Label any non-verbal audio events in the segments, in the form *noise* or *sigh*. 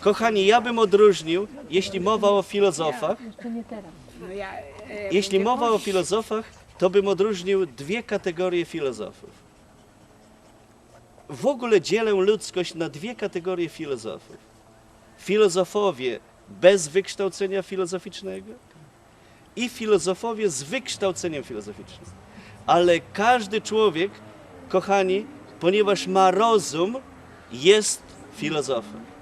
Kochani, ja bym odróżnił, jeśli mowa o filozofach, jeśli mowa o filozofach, to bym odróżnił dwie kategorie filozofów. W ogóle dzielę ludzkość na dwie kategorie filozofów. Filozofowie bez wykształcenia filozoficznego i filozofowie z wykształceniem filozoficznym. Ale każdy człowiek, kochani, ponieważ ma rozum, jest filozofem.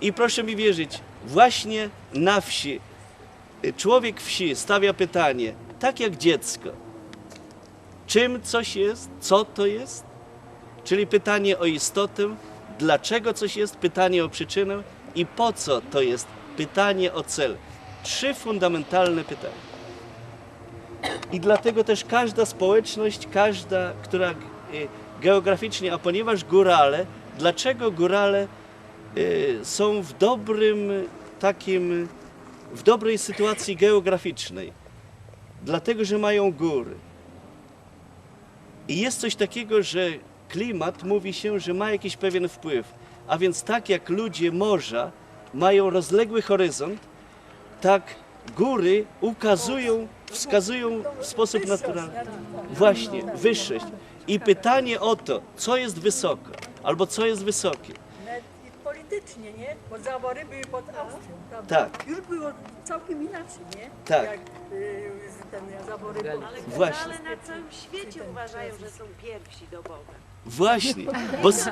I proszę mi wierzyć, właśnie na wsi człowiek wsi stawia pytanie, tak jak dziecko, czym coś jest, co to jest? Czyli pytanie o istotę, dlaczego coś jest, pytanie o przyczynę i po co to jest, pytanie o cel. Trzy fundamentalne pytania. I dlatego też każda społeczność, każda, która y, geograficznie, a ponieważ górale, dlaczego górale y, są w dobrym takim, w dobrej sytuacji geograficznej? Dlatego, że mają góry. I jest coś takiego, że klimat mówi się, że ma jakiś pewien wpływ. A więc tak jak ludzie morza mają rozległy horyzont, tak góry ukazują, wskazują w sposób naturalny. Właśnie, wyższość. I pytanie o to, co jest wysoko, albo co jest wysokie. Politycznie, nie? Bo zabory były pod Austrią, prawda? Tak. Już było całkiem inaczej, nie? Tak. Jak y, ten zabory były. Właśnie, Ale na całym świecie uważają, że są pierwsi do Boga. właśnie. Bo, s-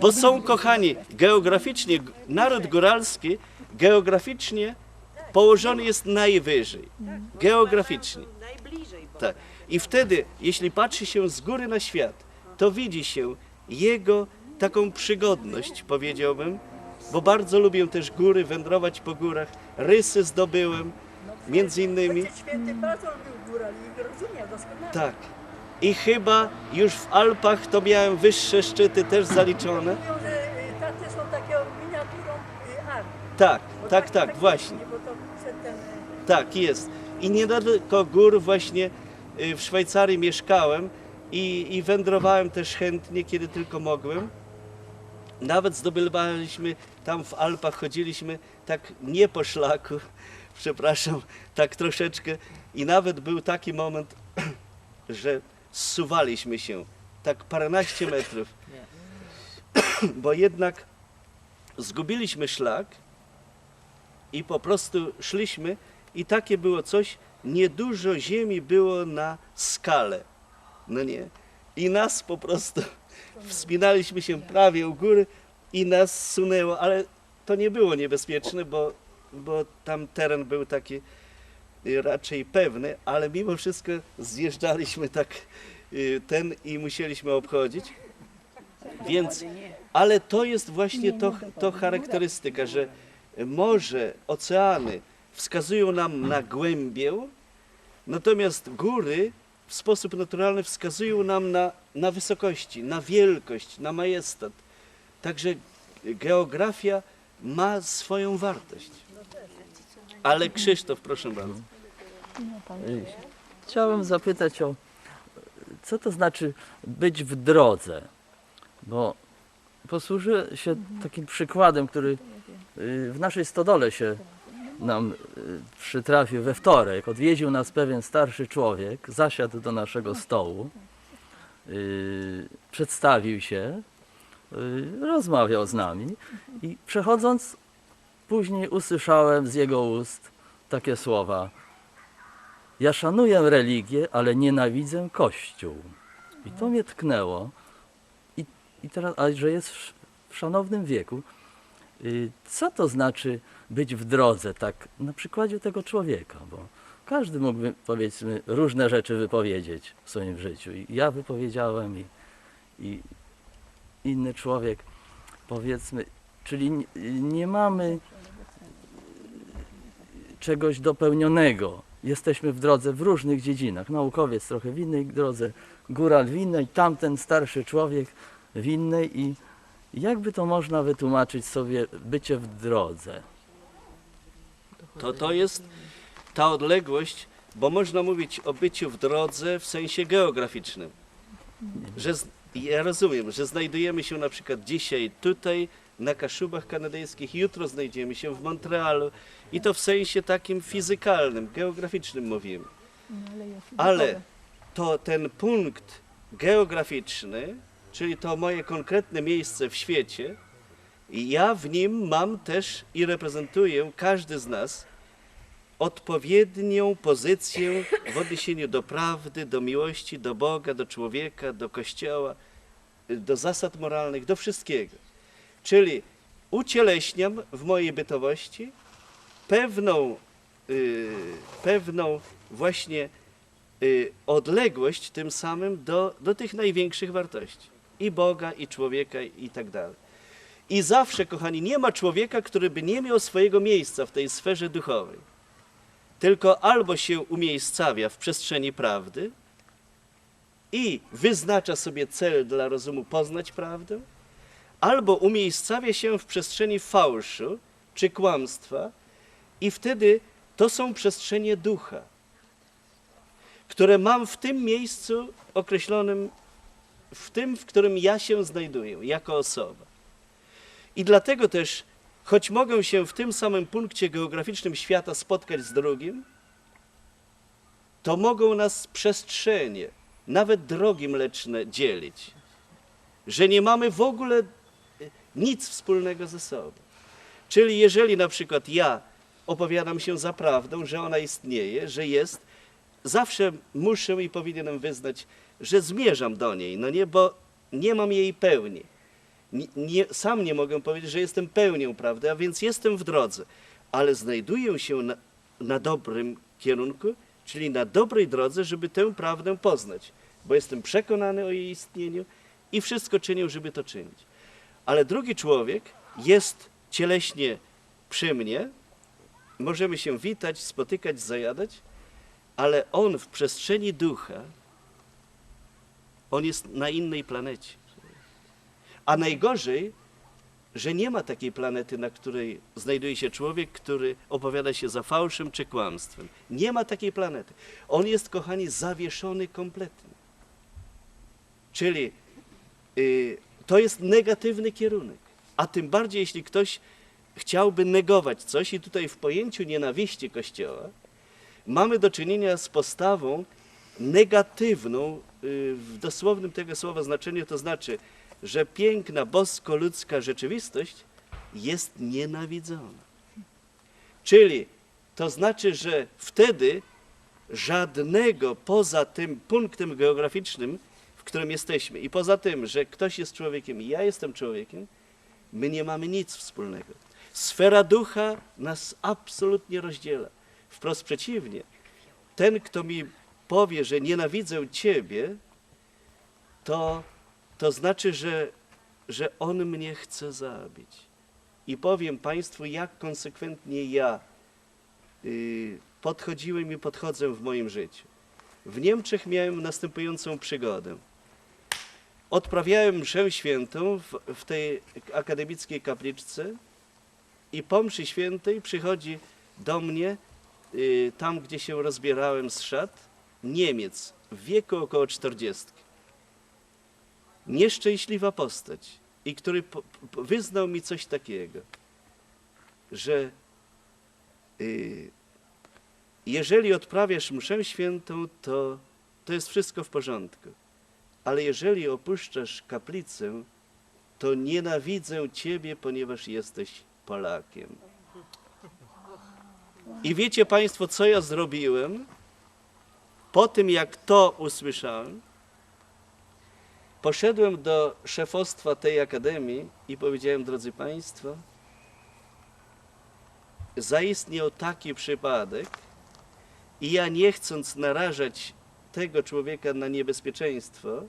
bo są, kochani, geograficznie, g- naród góralski geograficznie położony jest najwyżej. Geograficznie. Są najbliżej Boga. Tak. I wtedy, jeśli patrzy się z góry na świat, to widzi się jego taką przygodność, powiedziałbym, bo bardzo lubię też góry, wędrować po górach. Rysy zdobyłem, między innymi. Święty bardzo lubił górali i rozumiał doskonale. Tak. I chyba już w Alpach to miałem wyższe szczyty też zaliczone. Mówią, że y, są taką miniaturą y, Alp. Tak, tak, tak, jest, właśnie. Tak, jest. I niedaleko gór właśnie y, w Szwajcarii mieszkałem i, i wędrowałem też chętnie, kiedy tylko mogłem. Nawet zdobywaliśmy tam w Alpach, chodziliśmy tak nie po szlaku, *laughs* przepraszam, tak troszeczkę. I nawet był taki moment, *clears throat* że zsuwaliśmy się tak paręnaście metrów, *laughs* *clears throat* bo jednak zgubiliśmy szlak i po prostu szliśmy i takie było coś, niedużo ziemi było na skalę, no nie. I nas po prostu *laughs* wspinaliśmy się prawie u góry i nas sunęło, ale to nie było niebezpieczne, bo, bo tam teren był taki raczej pewny, ale mimo wszystko zjeżdżaliśmy tak y, ten i musieliśmy obchodzić. Więc, ale to jest właśnie to, to charakterystyka, że morze, oceany wskazują nam na głębię, natomiast góry w sposób naturalny wskazują nam na, na wysokości, na wielkość, na majestat. Także geografia ma swoją wartość. Ale Krzysztof, proszę bardzo. Chciałem zapytać o co to znaczy być w drodze, bo posłużę się takim przykładem, który y, w naszej stodole się nam y, przytrafił we wtorek. Odwiedził nas pewien starszy człowiek, zasiadł do naszego stołu, y, przedstawił się, y, rozmawiał z nami i przechodząc później usłyszałem z jego ust takie słowa ja szanuję religię, ale nienawidzę Kościół. I to mnie tknęło. I, i teraz, a że jest w, szanownym wieku, y, co to znaczy być w drodze, tak na przykładzie tego człowieka, bo każdy mógłby, powiedzmy, różne rzeczy wypowiedzieć w swoim życiu. I ja wypowiedziałem i, i inny człowiek, powiedzmy, czyli n- nie mamy czegoś dopełnionego. Jesteśmy w drodze w różnych dziedzinach. Naukowiec trochę w innej drodze, góral w innej, tamten starszy człowiek w innej i jakby to można wytłumaczyć sobie bycie w drodze? To to jest ta odległość, bo można mówić o byciu w drodze w sensie geograficznym. Że z, ja rozumiem, że znajdujemy się na przykład dzisiaj tutaj na Kaszubach kanadyjskich, jutro znajdziemy się w Montrealu i to w sensie takim fizykalnym, geograficznym mówimy. Ale to ten punkt geograficzny, czyli to moje konkretne miejsce w świecie, ja w nim mam też i reprezentuję, każdy z nas, odpowiednią pozycję w odniesieniu do prawdy, do miłości, do Boga, do człowieka, do Kościoła, do zasad moralnych, do wszystkiego. Czyli ucieleśniam w mojej bytowości pewną, y, pewną właśnie y, odległość tym samym do, do tych największych wartości. I Boga, i człowieka, i tak dalej. I zawsze, kochani, nie ma człowieka, który by nie miał swojego miejsca w tej sferze duchowej. Tylko albo się umiejscawia w przestrzeni prawdy i wyznacza sobie cel dla rozumu poznać prawdę, albo umiejscawia się w przestrzeni fałszu czy kłamstwa i wtedy to są przestrzenie ducha, które mam w tym miejscu określonym, w tym, w którym ja się znajduję jako osoba. I dlatego też, choć mogę się w tym samym punkcie geograficznym świata spotkać z drugim, to mogą nas przestrzenie, nawet drogi mleczne dzielić. Że nie mamy w ogóle e, nic wspólnego ze sobą. Czyli jeżeli na przykład ja opowiadam się za prawdą, że ona istnieje, że jest, zawsze muszę i powinienem wyznać, że zmierzam do niej, no nie, bo nie mam jej pełni. Nie, sam nie mogę powiedzieć, że jestem pełnią prawdy, a więc jestem w drodze, ale znajduję się na, na dobrym kierunku, czyli na dobrej drodze, żeby tę prawdę poznać, bo jestem przekonany o jej istnieniu i wszystko czynię, żeby to czynić. Ale drugi człowiek jest cieleśnie przy mnie, możemy się witać, spotykać, zajadać, ale on w przestrzeni ducha, on jest na innej planecie. A najgorzej, że nie ma takiej planety, na której znajduje się człowiek, który opowiada się za fałszem czy kłamstwem. Nie ma takiej planety. On jest, kochani, zawieszony kompletnie. Czyli y, to jest negatywny kierunek. A tym bardziej, jeśli ktoś chciałby negować coś, i tutaj w pojęciu nienawiści Kościoła mamy do czynienia z postawą negatywną y, w dosłownym tego słowa znaczeniu, to znaczy, że piękna bosko-ludzka rzeczywistość jest nienawidzona. Czyli to znaczy, że wtedy żadnego poza tym punktem geograficznym, w którym jesteśmy, i poza tym, że ktoś jest człowiekiem i ja jestem człowiekiem, my nie mamy nic wspólnego. Sfera ducha nas absolutnie rozdziela. Wprost przeciwnie. Ten, kto mi powie, że nienawidzę Ciebie, to, to znaczy, że, że on mnie chce zabić. I powiem Państwu, jak konsekwentnie ja y, podchodziłem i podchodzę w moim życiu. W Niemczech miałem następującą przygodę. Odprawiałem mszę świętą w, w tej akademickiej kapliczce i po mszy świętej przychodzi do mnie, y, tam gdzie się rozbierałem z szat, Niemiec w wieku około 40. Nieszczęśliwa postać i który wyznał mi coś takiego, że y, jeżeli odprawiasz mszę świętą, to, to jest wszystko w porządku. Ale jeżeli opuszczasz kaplicę, to nienawidzę Ciebie, ponieważ jesteś Polakiem. I wiecie Państwo, co ja zrobiłem? Po tym, jak to usłyszałem, poszedłem do szefostwa tej akademii i powiedziałem, drodzy Państwo, zaistniał taki przypadek i ja nie chcąc narażać tego człowieka na niebezpieczeństwo,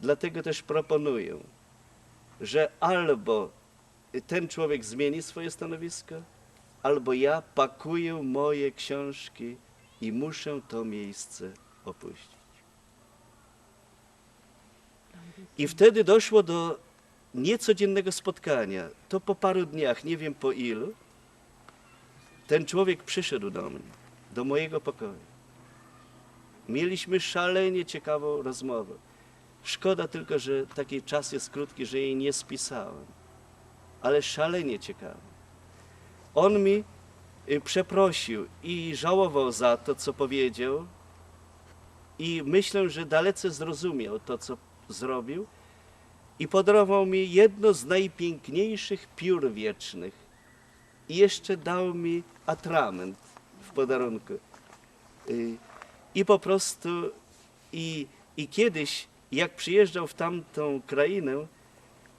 dlatego też proponuję, że albo ten człowiek zmieni swoje stanowisko, albo ja pakuję moje książki i muszę to miejsce opuścić. I wtedy doszło do niecodziennego spotkania. To po paru dniach, nie wiem po ilu, ten człowiek przyszedł do mnie, do mojego pokoju. Mieliśmy szalenie ciekawą rozmowę. Szkoda tylko, że taki czas jest krótki, że jej nie spisałem. ale szalenie ciekawe. On mi y, przeprosił i żałował za to, co powiedział, i myślę, że dalece zrozumiał to, co zrobił, i podarował mi jedno z najpiękniejszych piór wiecznych. I jeszcze dał mi atrament w podarunku. I po prostu, i, i kiedyś, jak przyjeżdżał w tamtą krainę,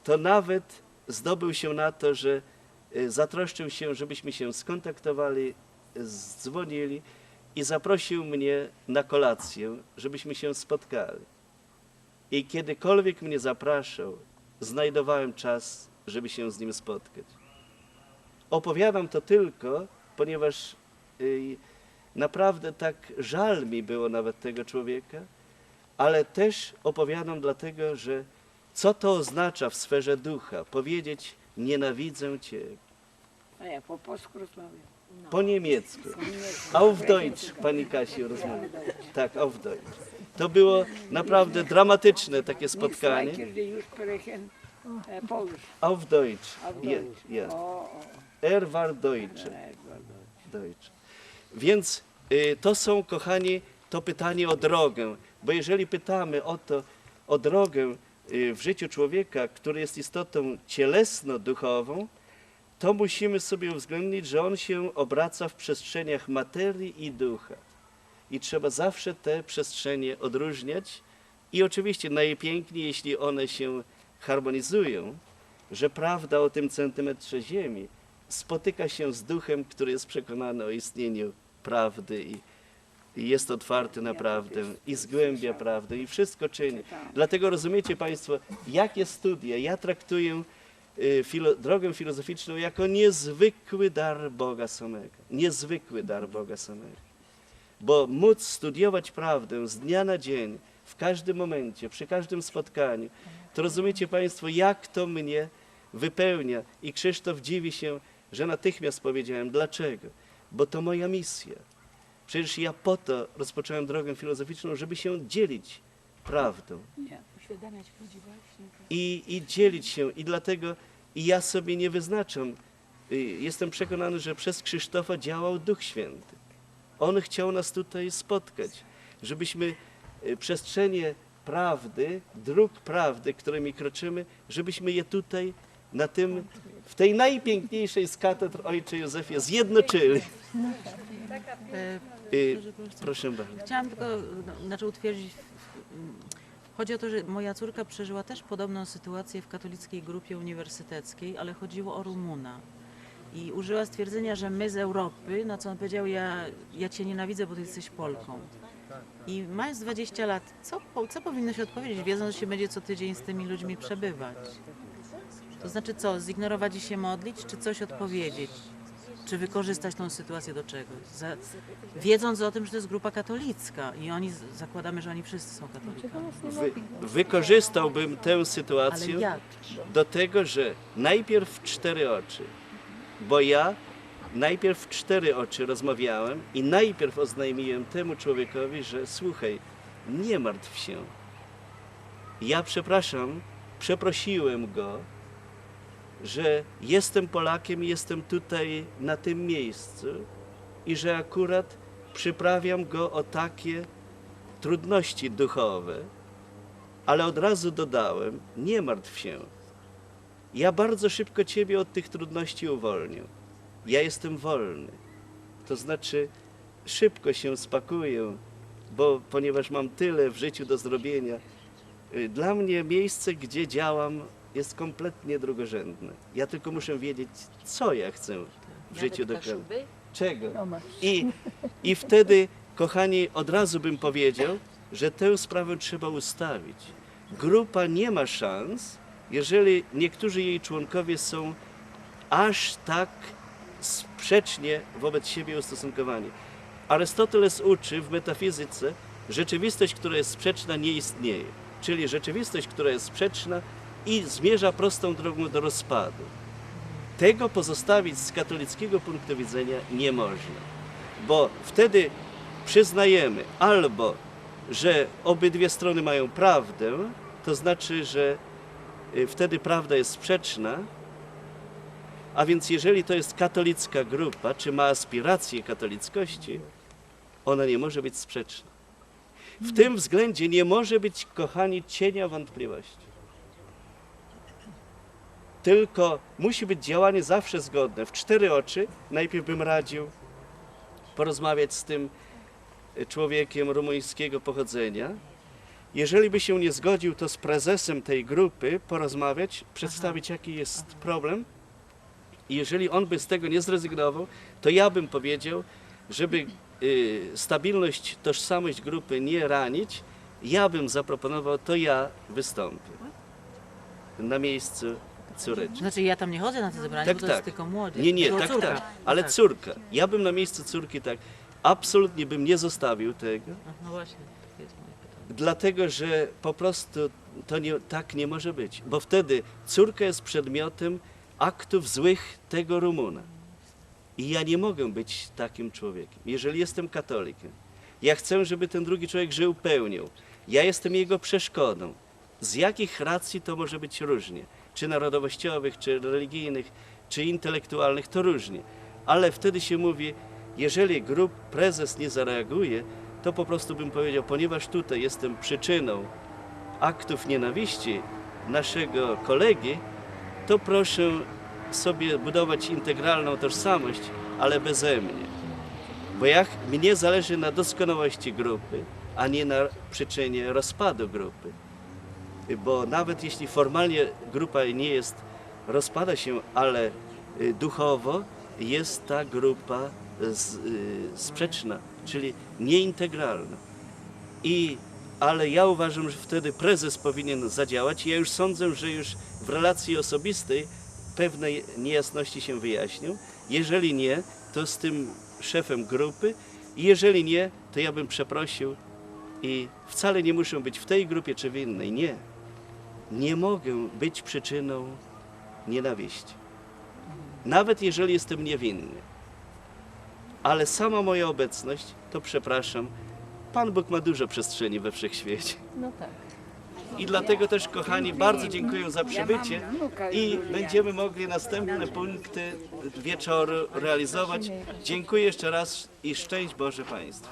to nawet zdobył się na to, że y, zatroszczył się, żebyśmy się skontaktowali, dzwonili i zaprosił mnie na kolację, żebyśmy się spotkali. I kiedykolwiek mnie zapraszał, znajdowałem czas, żeby się z nim spotkać. Opowiadam to tylko, ponieważ y, naprawdę tak żal mi było nawet tego człowieka, ale też opowiadam dlatego, że co to oznacza w sferze ducha? Powiedzieć nienawidzę Cię A ja po polsku rozmawiam. po niemiecku. Auf Deutsch, pani Kasiu rozmawia. Tak, auf Deutsch. To było naprawdę dramatyczne takie spotkanie. Polish. Auf Deutsch. Deutsch. O, o. Er war. Tak, bardzo. Deutsch. Więc y, to są, kochani, to pytanie o drogę. Bo jeżeli pytamy o to, o drogę y, w życiu człowieka, który jest istotą cielesno-duchową, to musimy sobie uwzględnić, że on się obraca w przestrzeniach materii i ducha. I trzeba zawsze te przestrzenie odróżniać. I oczywiście najpiękniej, jeśli one się harmonizują, że prawda o tym centymetrze ziemi spotyka się z duchem, który jest przekonany o istnieniu prawdy i, i jest otwarty na prawdę i zgłębia prawdę i wszystko czyni. Dlatego rozumiecie Państwo, jakie studia ja traktuję y, filo, drogę filozoficzną jako niezwykły dar Boga samego. Niezwykły dar Boga samego. Bo móc studiować prawdę z dnia na dzień, w każdym momencie, przy każdym spotkaniu, to rozumiecie Państwo, jak to mnie wypełnia. I Krzysztof dziwi się, że natychmiast powiedziałem, dlaczego? Bo to moja misja. Przecież ja po to rozpocząłem drogę filozoficzną, żeby się dzielić prawdą Nie, uświadamiać ludzi właśnie. i, i dzielić się. I dlatego i ja sobie nie wyznaczam. Y, Jestem przekonany, że przez Krzysztofa działał Duch Święty. On chciał nas tutaj spotkać, żebyśmy y, przestrzenie prawdy, dróg prawdy, którymi kroczymy, żebyśmy je tutaj na tym, w tej najpiękniejszej z katedr Ojcze Józefie zjednoczyli. E, Y, Proszę bardzo. Chciałam tylko no, znaczy utwierdzić. Chodzi o to, że moja córka przeżyła też podobną sytuację w katolickiej grupie uniwersyteckiej, ale chodziło o Rumuna. I użyła stwierdzenia, że my z Europy, na co on powiedział, ja, ja cię nienawidzę, bo ty jesteś Polką. I mając 20 lat, co, co powinno się odpowiedzieć, wiedząc, że się będzie co tydzień z tymi ludźmi przebywać? To znaczy co, zignorować i się modlić, czy coś odpowiedzieć? Czy wykorzystać tą sytuację do czegoś? Za, wiedząc o tym, że to jest grupa katolicka i oni, zakładamy, że oni wszyscy są katolikami. Wy, wykorzystałbym tę sytuację do tego, że najpierw cztery oczy, bo ja najpierw w cztery oczy rozmawiałem i najpierw oznajmiłem temu człowiekowi, że słuchaj, nie martw się. Ja przepraszam, przeprosiłem go, że jestem Polakiem i jestem tutaj na tym miejscu i że akurat przyprawiam go o takie trudności duchowe, ale od razu dodałem, nie martw się. Ja bardzo szybko Ciebie od tych trudności uwolnię. Ja jestem wolny. To znaczy, szybko się spakuję, bo ponieważ mam tyle w życiu do zrobienia, y, dla mnie miejsce, gdzie działam, jest kompletnie drugorzędne. Ja tylko muszę wiedzieć, co ja chcę w życiu dokonać. Czego? I, I wtedy, kochani, od razu bym powiedział, że tę sprawę trzeba ustawić. Grupa nie ma szans, jeżeli niektórzy jej członkowie są aż tak sprzecznie wobec siebie ustosunkowani. Arystoteles uczy w metafizyce, rzeczywistość, która jest sprzeczna, nie istnieje. Czyli rzeczywistość, która jest sprzeczna i zmierza prostą drogą do rozpadu. Tego pozostawić z katolickiego punktu widzenia nie można, bo wtedy przyznajemy albo, że obydwie strony mają prawdę, to znaczy, że wtedy prawda jest sprzeczna, A więc jeżeli to jest katolicka grupa, czy ma aspiracje katolickości, ona nie może być sprzeczna. W tym względzie nie może być, kochani, cienia wątpliwości. Tylko musi być działanie zawsze zgodne. W cztery oczy najpierw bym radził porozmawiać z tym człowiekiem rumuńskiego pochodzenia. Jeżeli by się nie zgodził, to z prezesem tej grupy porozmawiać, przedstawić jaki jest problem. I jeżeli on by z tego nie zrezygnował, to ja bym powiedział, żeby y, stabilność, tożsamość grupy nie ranić, ja bym zaproponował, to ja wystąpię na miejscu córeczki. Znaczy ja tam nie chodzę na te zebrania, Tak, bo to tak. jest tylko młodzież. Nie, nie, tak, córka. tak, ale córka. Ja bym na miejscu córki tak, absolutnie bym nie zostawił tego, no właśnie, to jest moje pytanie. Dlatego że po prostu to nie, tak nie może być, bo wtedy córka jest przedmiotem aktów złych tego Rumuna. I ja nie mogę być takim człowiekiem. Jeżeli jestem katolikiem, ja chcę, żeby ten drugi człowiek żył pełnią. Ja jestem jego przeszkodą. Z jakich racji to może być różnie? Czy narodowościowych, czy religijnych, czy intelektualnych, to różnie. Ale wtedy się mówi, jeżeli grup prezes nie zareaguje, to po prostu bym powiedział, ponieważ tutaj jestem przyczyną aktów nienawiści naszego kolegi, to proszę sobie budować integralną tożsamość, ale beze mnie. Bo jak mnie zależy na doskonałości grupy, a nie na przyczynie rozpadu grupy. Bo nawet jeśli formalnie grupa nie jest, rozpada się, ale y, duchowo jest ta grupa z, y, sprzeczna, czyli nieintegralna. I, ale ja uważam, że wtedy prezes powinien zadziałać. Ja już sądzę, że już w relacji osobistej pewne niejasności się wyjaśnią. Jeżeli nie, to z tym szefem grupy. Jeżeli nie, to ja bym przeprosił i wcale nie muszę być w tej grupie czy w innej. Nie. Nie mogę być przyczyną nienawiści. Nawet jeżeli jestem niewinny. Ale sama moja obecność, to przepraszam, Pan Bóg ma dużo przestrzeni we wszechświecie. No tak. I dlatego też, kochani, bardzo dziękuję za przybycie i będziemy mogli następne punkty wieczoru realizować. Dziękuję jeszcze raz i szczęść Boże Państwu.